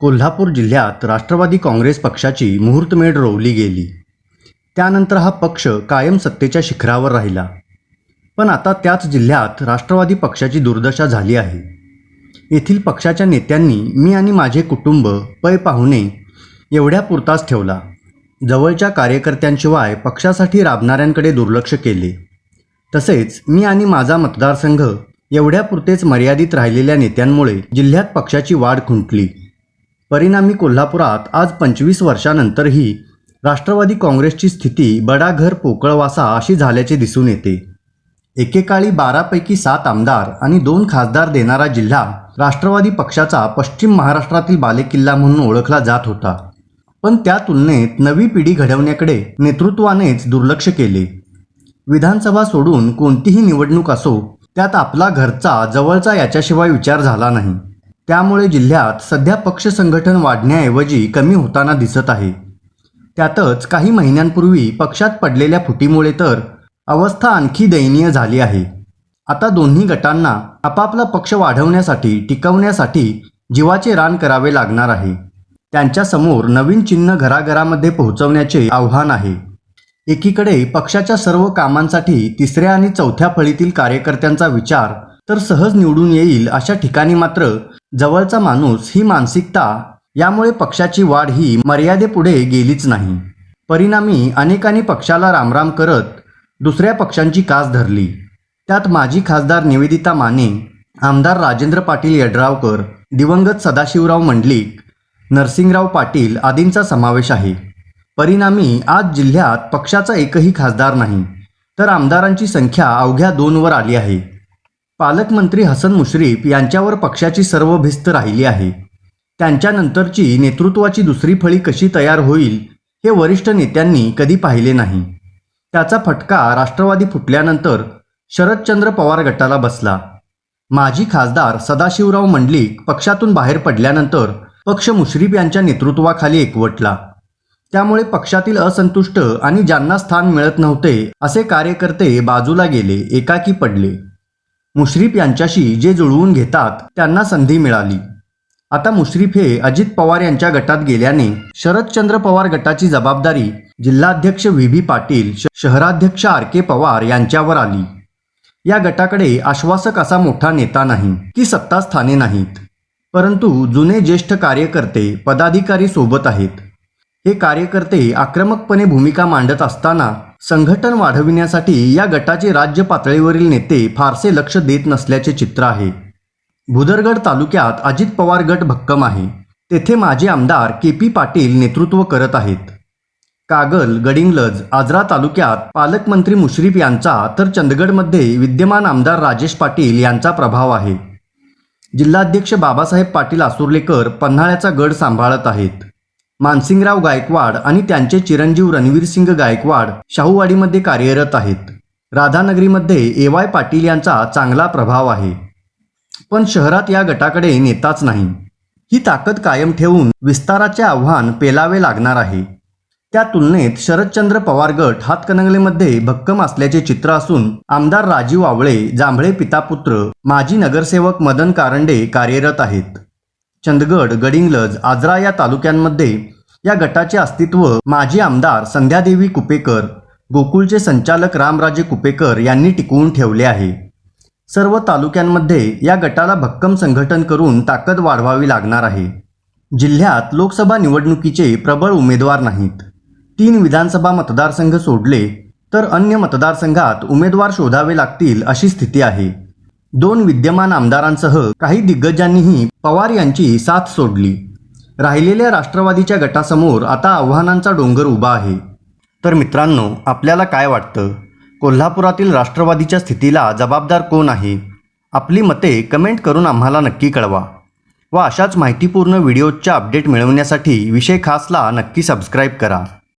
कोल्हापूर जिल्ह्यात राष्ट्रवादी काँग्रेस पक्षाची मुहूर्तमेढ रोवली गेली. त्यानंतर हा पक्ष कायम सत्तेच्या शिखरावर राहिला. पण आता त्याच जिल्ह्यात राष्ट्रवादी पक्षाची दुर्दशा झाली आहे. येथील पक्षाच्या नेत्यांनी मी आणि माझे कुटुंब पै पाहुणे एवढ्या पुरताच ठेवला. जवळच्या कार्यकर्त्यांशिवाय पक्षासाठी राबणाऱ्यांकडे दुर्लक्ष केले. तसेच मी आणि माझा मतदारसंघ एवढ्यापुरतेच मर्यादित राहिलेल्या नेत्यांमुळे जिल्ह्यात पक्षाची वाढ खुंटली. परिणामी कोल्हापुरात आज पंचवीस वर्षानंतरही राष्ट्रवादी काँग्रेसची स्थिती बडाघर पोकळवासा अशी झाल्याचे दिसून येते. एकेकाळी बारापैकी सात आमदार आणि दोन खासदार देणारा जिल्हा राष्ट्रवादी पक्षाचा पश्चिम महाराष्ट्रातील बालेकिल्ला म्हणून ओळखला जात होता. पण त्या तुलनेत नवी पिढी घडवण्याकडे नेतृत्वानेच दुर्लक्ष केले. विधानसभा सोडून कोणतीही निवडणूक असो त्यात आपला घरचा जवळचा याच्याशिवाय विचार झाला नाही. त्यामुळे जिल्ह्यात सध्या पक्ष संघटन वाढण्याऐवजी कमी होताना दिसत आहे. त्यातच काही महिन्यांपूर्वी पक्षात पडलेल्या फुटीमुळे तर अवस्था आणखी दयनीय झाली आहे. आता दोन्ही गटांना आपापला पक्ष वाढवण्यासाठी टिकवण्यासाठी जीवाचे रान करावे लागणार आहे. त्यांच्यासमोर नवीन चिन्ह घराघरामध्ये पोहोचवण्याचे आव्हान आहे. एकीकडे पक्षाच्या सर्व कामांसाठी तिसऱ्या आणि चौथ्या फळीतील कार्यकर्त्यांचा विचार तर सहज निवडून येईल अशा ठिकाणी मात्र जवळचा माणूस ही मानसिकता यामुळे पक्षाची वाढ ही मर्यादेपुढे गेलीच नाही. परिणामी अनेकांनी पक्षाला रामराम करत दुसऱ्या पक्षांची कास धरली. त्यात माजी खासदार निवेदिता माने आमदार राजेंद्र पाटील यड्रावकर दिवंगत सदाशिवराव मंडलिक नरसिंगराव पाटील आदींचा समावेश आहे. परिणामी आज जिल्ह्यात पक्षाचा एकही खासदार नाही तर आमदारांची संख्या अवघ्या दोनवर आली आहे. पालकमंत्री हसन मुश्रीफ यांच्यावर पक्षाची सर्व भिस्त राहिली आहे. त्यांच्यानंतरची नेतृत्वाची दुसरी फळी कशी तयार होईल हे वरिष्ठ नेत्यांनी कधी पाहिले नाही. त्याचा फटका राष्ट्रवादी फुटल्यानंतर शरदचंद्र पवार गटाला बसला. माजी खासदार सदाशिवराव मंडलिक पक्षातून बाहेर पडल्यानंतर पक्ष मुश्रीफ यांच्या नेतृत्वाखाली एकवटला. त्यामुळे पक्षातील असंतुष्ट आणि ज्यांना स्थान मिळत नव्हते असे कार्यकर्ते बाजूला गेले एकाकी पडले. मुश्रीफ यांच्याशी जे जुळवून घेतात त्यांना संधी मिळाली. आता मुश्रीफ हे अजित पवार यांच्या गटात गेल्याने शरदचंद्र पवार गटाची जबाबदारी जिल्हाध्यक्ष व्ही. बी. पाटील श- शहराध्यक्ष आर. के. पवार यांच्यावर आली. या गटाकडे आश्वासक असा मोठा नेता नाही की सत्तास्थाने नाहीत. परंतु जुने ज्येष्ठ कार्यकर्ते पदाधिकारी सोबत आहेत. हे कार्यकर्ते आक्रमकपणे भूमिका मांडत असताना संघटन वाढविण्यासाठी या गटाचे राज्य पातळीवरील नेते फारसे लक्ष देत नसल्याचे चित्र आहे. भुदरगड तालुक्यात अजित पवार गट भक्कम आहे. तेथे माजी आमदार के पी पाटील नेतृत्व करत आहेत. कागल गडिंग्लज आजरा तालुक्यात पालकमंत्री मुश्रीफ यांचा तर चंदगडमध्ये विद्यमान आमदार राजेश पाटील यांचा प्रभाव आहे. जिल्हाध्यक्ष बाबासाहेब पाटील आसुर्लेकर पन्हाळ्याचा गड सांभाळत आहेत. मानसिंगराव गायकवाड आणि त्यांचे चिरंजीव रणवीर सिंग गायकवाड शाहूवाडीमध्ये कार्यरत आहेत. राधानगरीमध्ये ए वाय पाटील यांचा चांगला प्रभाव आहे. पण शहरात या गटाकडे नेताच नाही. ही ताकद कायम ठेवून विस्ताराचे आव्हान पेलावे लागणार आहे. त्या तुलनेत शरदचंद्र पवार गट हातकणंगलेमध्ये भक्कम असल्याचे चित्र असून आमदार राजीव आवळे जांभळे पितापुत्र माजी नगरसेवक मदन कारंडे कार्यरत आहेत. चंदगड गडिंग्लज आजरा या तालुक्यांमध्ये या गटाचे अस्तित्व माजी आमदार संध्यादेवी कुपेकर गोकुळचे संचालक रामराजे कुपेकर यांनी टिकवून ठेवले आहे. सर्व तालुक्यांमध्ये या गटाला भक्कम संघटन करून ताकद वाढवावी लागणार आहे. जिल्ह्यात लोकसभा निवडणुकीचे प्रबळ उमेदवार नाहीत. तीन विधानसभा मतदारसंघ सोडले तर अन्य मतदारसंघात उमेदवार शोधावे लागतील अशी स्थिती आहे. दोन विद्यमान आमदारांसह काही दिग्गजांनीही पवार यांची साथ सोडली. राहिलेल्या राष्ट्रवादीच्या गटासमोर आता आव्हानांचा डोंगर उभा आहे. तर मित्रांनो आपल्याला काय वाटतं? कोल्हापुरातील राष्ट्रवादीच्या स्थितीला जबाबदार कोण आहे? आपली मते कमेंट करून आम्हाला नक्की कळवा व अशाच माहितीपूर्ण व्हिडिओच्या अपडेट मिळवण्यासाठी विषय खासला नक्की सबस्क्राईब करा.